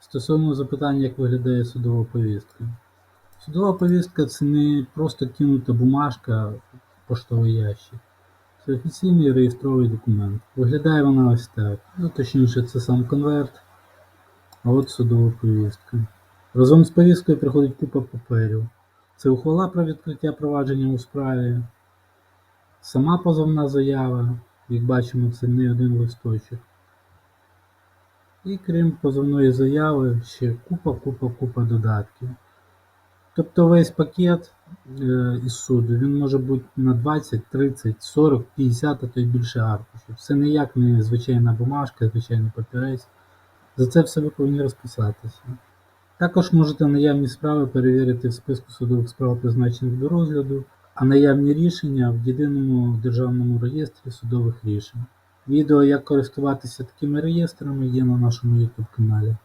Стосовно запитання, як виглядає судова повістка. Судова повістка це не просто кинута бумажка поштовий ящик. Це офіційний реєстровий документ. Виглядає вона ось так. Ну, точніше, це сам конверт, а от судова повістка. Разом з повісткою приходить купа паперів. Це ухвала про відкриття провадження у справі, сама позовна заява, як бачимо, це не один листочок. І крім позовної заяви, ще купа, купа, купа додатків. Тобто весь пакет е, із суду він може бути на 20, 30, 40, 50, а то й більше аркушів. Це ніяк не звичайна бумажка, звичайний папірець. За це все ви повинні розписатися. Також можете наявні справи перевірити в списку судових справ, призначених до розгляду, а наявні рішення в єдиному державному реєстрі судових рішень. Відео, як користуватися такими реєстрами, є на нашому YouTube каналі.